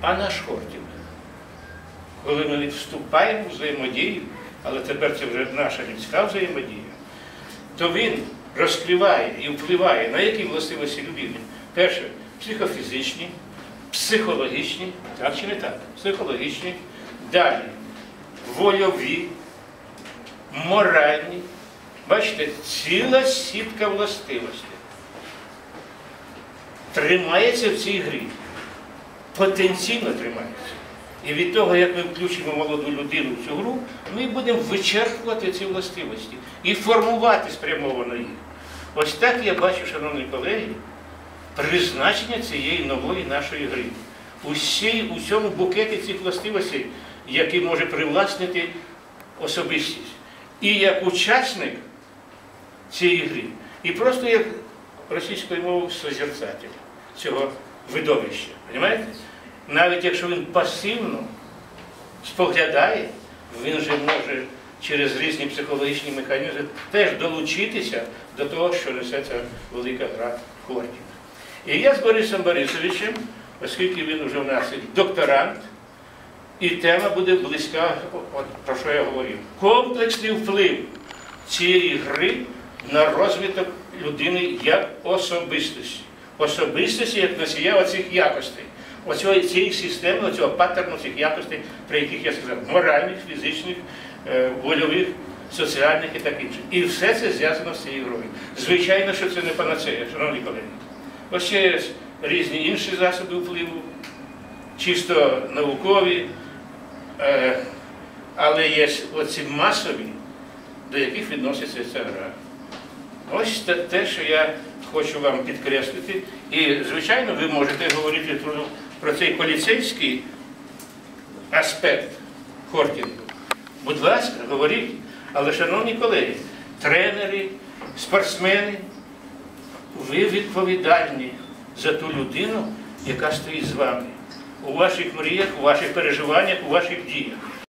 А наш Хортів, коли ми вступаємо в взаємодію, але тепер це вже наша людська взаємодія, то він розкриває і впливає на які властивості людини. Перше, психофізичні, психологічні, так чи не так? Психологічні, далі вольові, моральні. Бачите, ціла сітка властивостей тримається в цій грі. Потенційно тримається. І від того, як ми включимо молоду людину в цю гру, ми будемо вичерпувати ці властивості і формувати спрямовано їх. Ось так я бачу, шановні колеги, призначення цієї нової нашої гри. Усій, у цьому букеті цих властивостей, які може привласнити особистість. І як учасник цієї гри, і просто як російською мовою созерцатель цього видовища. Понимаєте? Навіть якщо він пасивно споглядає, він же може через різні психологічні механізми теж долучитися до того, що несе ця велика гра хортів. І я з Борисом Борисовичем, оскільки він вже в нас докторант, і тема буде близька, от про що я говорив. Комплексний вплив цієї гри на розвиток людини як особистості. Особистості як носія оцих якостей. Оцього, цієї системи, оцього паттерну цих якостей, про яких я сказав, моральних, фізичних, е, вольових, соціальних і так інше. І все це зв'язано з цією грою. Звичайно, що це не панацея, шановні колеги. Ось ще різні інші засоби впливу, чисто наукові, е, але є оці масові, до яких відноситься ця гра. Ось те, що я хочу вам підкреслити. І, звичайно, ви можете говорити про, цей поліцейський аспект хортінгу. Будь ласка, говоріть. Але, шановні колеги, тренери, спортсмени, ви відповідальні за ту людину, яка стоїть з вами у ваших мріях, у ваших переживаннях, у ваших діях.